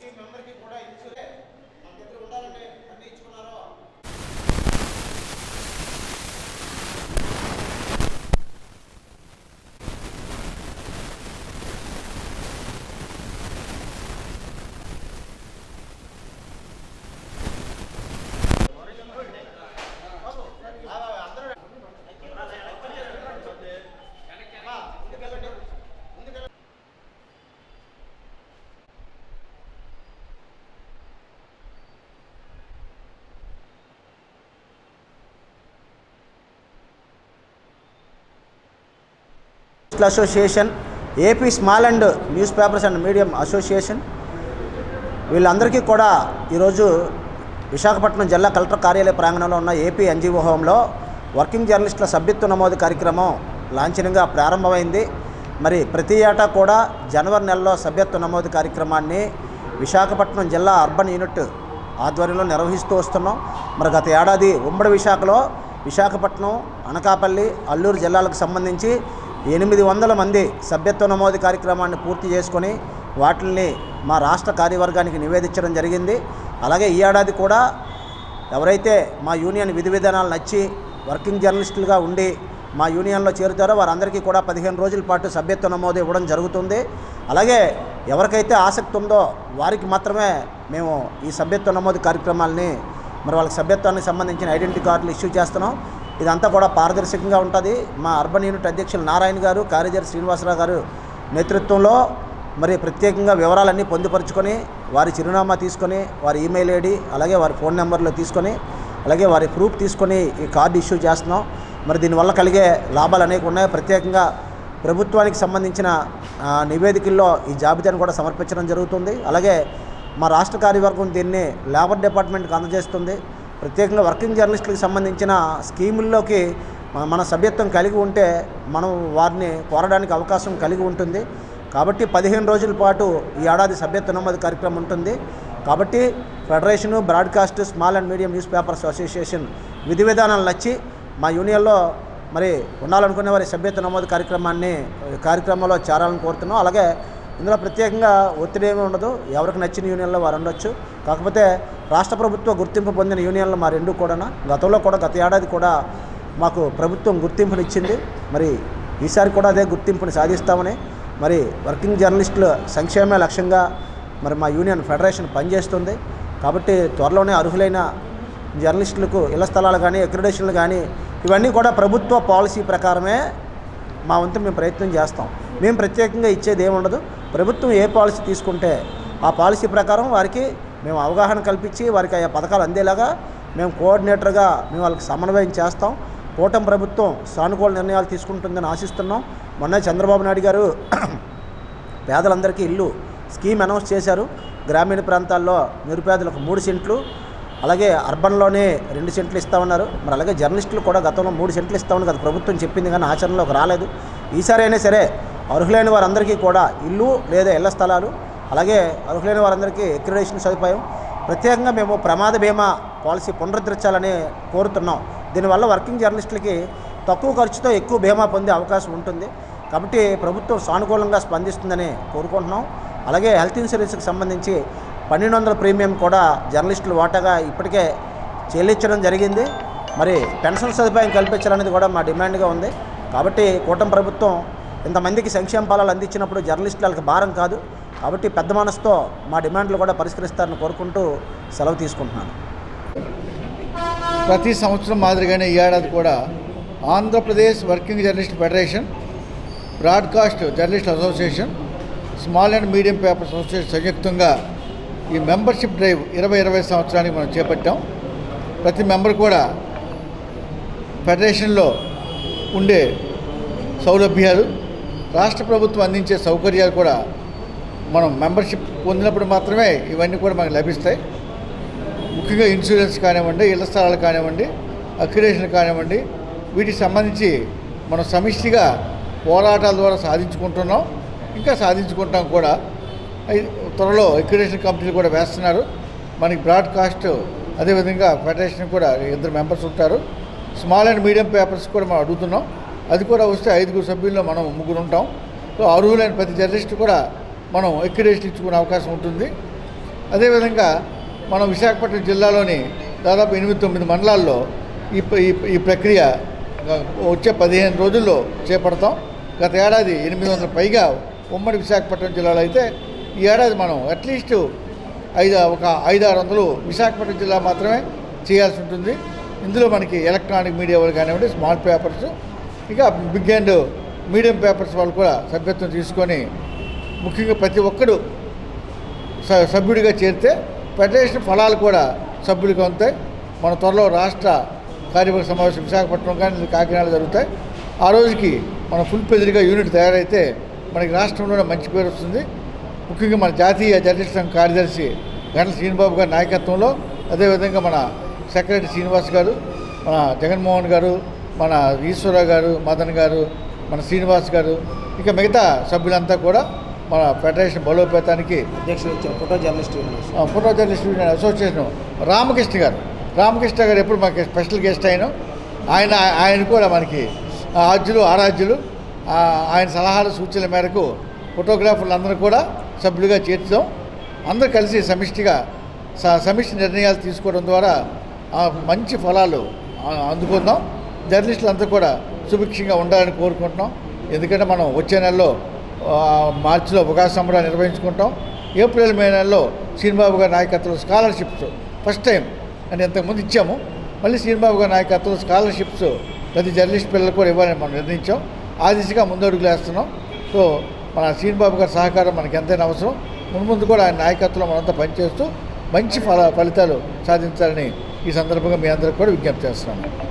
trustee member జర్నలిస్టుల association AP small and newspapers and medium association వీళ్ళందరికీ కూడా ఈరోజు విశాఖపట్నం జిల్లా కలెక్టర్ కార్యాలయ ప్రాంగణంలో ఉన్న ఏపీ ఎన్జిఓ హోంలో వర్కింగ్ జర్నలిస్టుల సభ్యత్వ నమోదు కార్యక్రమం లాంఛనంగా ప్రారంభమైంది. మరి ప్రతి ఏటా కూడా జనవరి నెలలో సభ్యత్వ నమోదు కార్యక్రమాన్ని విశాఖపట్నం జిల్లా అర్బన్ యూనిట్ ఆధ్వర్యంలో నిర్వహిస్తూ వస్తున్నాం. మరి గత ఏడాది ఉమ్మడి విశాఖలో విశాఖపట్నం అనకాపల్లి అల్లూరు జిల్లాలకు సంబంధించి ఎనిమిది వందల మంది సభ్యత్వ నమోదు కార్యక్రమాన్ని పూర్తి చేసుకొని వాటిని మా రాష్ట్ర కార్యవర్గానికి నివేదించడం జరిగింది. అలాగే ఈ ఏడాది కూడా ఎవరైతే మా యూనియన్ విధి విధానాలు నచ్చి వర్కింగ్ జర్నలిస్టులుగా ఉండి మా యూనియన్లో చేరుతారో వారందరికీ కూడా పదిహేను రోజుల పాటు సభ్యత్వ నమోదు ఇవ్వడం జరుగుతుంది. అలాగే ఎవరికైతే ఆసక్తి ఉందో వారికి మాత్రమే మేము ఈ సభ్యత్వ నమోదు కార్యక్రమాలని మరి వాళ్ళకి సభ్యత్వానికి సంబంధించిన ఐడెంటిటీ కార్డులు ఇష్యూ చేస్తున్నాం. ఇదంతా కూడా పారదర్శకంగా ఉంటుంది. మా అర్బన్ యూనిట్ అధ్యక్షులు నారాయణ గారు కార్యదర్శి శ్రీనివాసరావు గారు నేతృత్వంలో మరి ప్రత్యేకంగా వివరాలన్నీ పొందుపరుచుకొని వారి చిరునామా తీసుకొని వారి ఈమెయిల్ ఐడి అలాగే వారి ఫోన్ నెంబర్లు తీసుకొని అలాగే వారి ప్రూఫ్ తీసుకొని ఈ కార్డు ఇష్యూ చేస్తున్నాం. మరి దీనివల్ల కలిగే లాభాలు అనేక ఉన్నాయి. ప్రత్యేకంగా ప్రభుత్వానికి సంబంధించిన నివేదికల్లో ఈ జాబితాను కూడా సమర్పించడం జరుగుతుంది. అలాగే మా రాష్ట్ర కార్యవర్గం దీన్ని లేబర్ డిపార్ట్మెంట్కి అందజేస్తుంది. ప్రత్యేకంగా వర్కింగ్ జర్నలిస్టులకు సంబంధించిన స్కీముల్లోకి మన- సభ్యత్వం కలిగి ఉంటే మనం వారిని కోరడానికి అవకాశం కలిగి ఉంటుంది. కాబట్టి పదిహేను రోజుల పాటు ఈ ఏడాది సభ్యత్వ నమోదు కార్యక్రమం ఉంటుంది. కాబట్టి federation broadcast small and medium newspapers association విధి విధానాలు నచ్చి మా యూనియన్లో మరి ఉండాలనుకునే వారి సభ్యత్వ నమోదు కార్యక్రమాన్ని కార్యక్రమంలో చేరాలని కోరుతున్నాం. అలాగే ఇందులో ప్రత్యేకంగా ఒత్తిడి ఏమీ ఉండదు. ఎవరికి నచ్చిన యూనియన్లో వారు ఉండొచ్చు. కాకపోతే రాష్ట్ర ప్రభుత్వ గుర్తింపు పొందిన యూనియన్లు మా రెండు కూడా గతంలో కూడా గత ఏడాది కూడా మాకు ప్రభుత్వం గుర్తింపునిచ్చింది. మరి ఈసారి కూడా అదే గుర్తింపుని సాధిస్తామని. మరి వర్కింగ్ జర్నలిస్టుల సంక్షేమే లక్ష్యంగా మరి మా యూనియన్ ఫెడరేషన్ పనిచేస్తుంది. కాబట్టి త్వరలోనే అర్హులైన జర్నలిస్టులకు ఇళ్ళ స్థలాలు కానీ అక్రిడేషన్లు కానీ ఇవన్నీ కూడా ప్రభుత్వ పాలసీ ప్రకారమే మా వంతు మేము ప్రయత్నం చేస్తాం. మేము ప్రత్యేకంగా ఇచ్చేది ఏముండదు. ప్రభుత్వం ఏ పాలసీ తీసుకుంటే ఆ పాలసీ ప్రకారం వారికి మేము అవగాహన కల్పించి వారికి ఆ పథకాలు అందేలాగా మేము కోఆర్డినేటర్గా మేము వాళ్ళకి సమన్వయం చేస్తాం. కూటమి ప్రభుత్వం సానుకూల నిర్ణయాలు తీసుకుంటుందని ఆశిస్తున్నాం. మొన్న చంద్రబాబు నాయుడు గారు పేదలందరికీ ఇల్లు స్కీమ్ అనౌన్స్ చేశారు. గ్రామీణ ప్రాంతాల్లో నిరుపేదలకు మూడు సెంట్లు అలాగే అర్బన్లోనే రెండు సెంట్లు ఇస్తామన్నారు. మరి అలాగే జర్నలిస్టులు కూడా గతంలో మూడు సెంట్లు ఇస్తామని కదా ప్రభుత్వం చెప్పింది కానీ ఆచరణలోకి రాలేదు. ఈసారి అయినా సరే అర్హులైన వారందరికీ కూడా ఇల్లు లేదా ఇళ్ళ స్థలాలు అలాగే అర్హులైన వారందరికీ ఎక్రిడేషన్ సదుపాయం. ప్రత్యేకంగా మేము ప్రమాద బీమా పాలసీ పునరుద్ధరించాలని కోరుతున్నాం. దీనివల్ల వర్కింగ్ జర్నలిస్టులకి తక్కువ ఖర్చుతో ఎక్కువ బీమా పొందే అవకాశం ఉంటుంది. కాబట్టి ప్రభుత్వం సానుకూలంగా స్పందిస్తుందని కోరుకుంటున్నాం. అలాగే హెల్త్ ఇన్సూరెన్స్కి సంబంధించి పన్నెండు వందల ప్రీమియం కూడా జర్నలిస్టులు వాటాగా ఇప్పటికే చెల్లించడం జరిగింది. మరి పెన్షన్ సదుపాయం కల్పించాలనేది కూడా మా డిమాండ్గా ఉంది. కాబట్టి కూటమి ప్రభుత్వం ఇంతమందికి సంక్షేమ ఫలాలు అందించినప్పుడు జర్నలిస్టులకు భారం కాదు. కాబట్టి పెద్ద మనసుతో మా డిమాండ్లు కూడా పరిష్కరిస్తారని కోరుకుంటూ సెలవు తీసుకుంటున్నాను. ప్రతి సంవత్సరం మాదిరిగానే ఈ ఏడాది కూడా Andhra Pradesh working journalist federation broadcast journalist association small and medium papers association సంయుక్తంగా ఈ మెంబర్షిప్ డ్రైవ్ ఇరవై ఇరవై సంవత్సరానికి మనం చేపట్టాం. ప్రతి మెంబర్ కూడా ఫెడరేషన్లో ఉండే సౌలభ్యాలు రాష్ట్ర ప్రభుత్వం అందించే సౌకర్యాలు కూడా మనం మెంబర్షిప్ పొందినప్పుడు మాత్రమే ఇవన్నీ కూడా మనకు లభిస్తాయి. ముఖ్యంగా ఇన్సూరెన్స్ కానివ్వండి ఇళ్ళ స్థలాలు కానివ్వండి అక్యురేషన్ కానివ్వండి వీటికి సంబంధించి మనం సమిష్టిగా పోరాటాల ద్వారా సాధించుకుంటున్నాం. ఇంకా సాధించుకుంటాం కూడా. త్వరలో అక్యురేషన్ కంపెనీలు కూడా వేస్తున్నారు. మనకి బ్రాడ్కాస్ట్ అదేవిధంగా ఫెడరేషన్ కూడా ఇద్దరు మెంబర్స్ ఉంటారు. స్మాల్ అండ్ మీడియం పేపర్స్ కూడా మనం అడుగుతున్నాం. అది కూడా వస్తే ఐదుగురు సభ్యుల్లో మనం ముగ్గురు ఉంటాం సో అర్హులైన ప్రతి జర్నలిస్ట్ కూడా మనం ఎక్యురేషన్ ఇచ్చుకునే అవకాశం ఉంటుంది. అదేవిధంగా మనం విశాఖపట్నం జిల్లాలోని దాదాపు ఎనిమిది తొమ్మిది మండలాల్లో ఈ ఈ- ప్రక్రియ వచ్చే పదిహేను రోజుల్లో చేపడతాం. గత ఏడాది ఎనిమిది వందల పైగా ఉమ్మడి విశాఖపట్నం జిల్లాలో అయితే ఈ ఏడాది మనం అట్లీస్ట్ ఐదు ఒక ఐదు ఆరు వందలు విశాఖపట్నం జిల్లా మాత్రమే చేయాల్సి ఉంటుంది. ఇందులో మనకి ఎలక్ట్రానిక్ మీడియా వాళ్ళు కానివ్వండి స్మాల్ పేపర్స్ ఇక బిగ్ అండ్ మీడియం పేపర్స్ వాళ్ళు కూడా సభ్యత్వం తీసుకొని ముఖ్యంగా ప్రతి ఒక్కడు స- సభ్యుడిగా చేరితే ఫెడరేషన్ ఫలాలు కూడా సభ్యుడిగా ఉంటాయి. మన త్వరలో రాష్ట్ర కార్యవర్గ సమావేశం విశాఖపట్నం కానీ కాకినాడ జరుగుతాయి. ఆ రోజుకి మన ఫుల్ పెదిరిగా యూనిట్ తయారైతే మనకి రాష్ట్రంలోనే మంచి పేరు వస్తుంది. ముఖ్యంగా మన జాతీయ జర్నలిస్ట్ సంఘ కార్యదర్శి గంటల శ్రీనిబాబు గారి నాయకత్వంలో అదేవిధంగా మన సెక్రటరీ శ్రీనివాస్ గారు మన జగన్మోహన్ గారు మన ఈశ్వరరావు గారు మదన్ గారు మన శ్రీనివాస్ గారు ఇక మిగతా సభ్యులంతా కూడా మన ఫెడరేషన్ బలోపేతానికి అధ్యక్షుడు వచ్చారు photo journalist photo journalist union association Ramakrishna garu. Ramakrishna garu ఎప్పుడు మాకు స్పెషల్ గెస్ట్ అయిన ఆయన ఆయన కూడా మనకి ఆ ఆద్యులు ఆరాధ్యులు ఆయన సలహాలు సూచనల మేరకు ఫోటోగ్రాఫర్లు అందరూ కూడా సభ్యులుగా చేర్చుదాం. అందరూ కలిసి సమిష్టిగా స- సమిష్టి నిర్ణయాలు తీసుకోవడం ద్వారా మంచి ఫలాలు అందుకుందాం. జర్నలిస్టులు అంతా కూడా సుభిక్షంగా ఉండాలని కోరుకుంటున్నాం. ఎందుకంటే మనం వచ్చే నెలలో మార్చిలో ఉగాది సంబరాలు నిర్వహించుకుంటాం. ఏప్రిల్ మే నెలలో శ్రీనిబాబు గారి నాయకత్వంలో స్కాలర్షిప్స్. ఫస్ట్ టైం అని ఇంతకుముందు ఇచ్చాము. మళ్ళీ శ్రీనిబాబు గారి నాయకత్వంలో స్కాలర్షిప్స్ ప్రతి జర్నలిస్ట్ పిల్లలకు కూడా ఇవ్వాలని మనం నిర్ణయించాం. ఆ దిశగా ముందడుగులు వేస్తున్నాం. సో మన శ్రీనిబాబు గారి సహకారం మనకి ఎంతైనా అవసరం. మున్ముందు కూడా ఆయన నాయకత్వంలో మనంతా పనిచేస్తూ మంచి ఫల ఫలితాలు సాధించాలని ఈ సందర్భంగా మీ అందరికి కూడా విజ్ఞప్తి చేస్తున్నాను.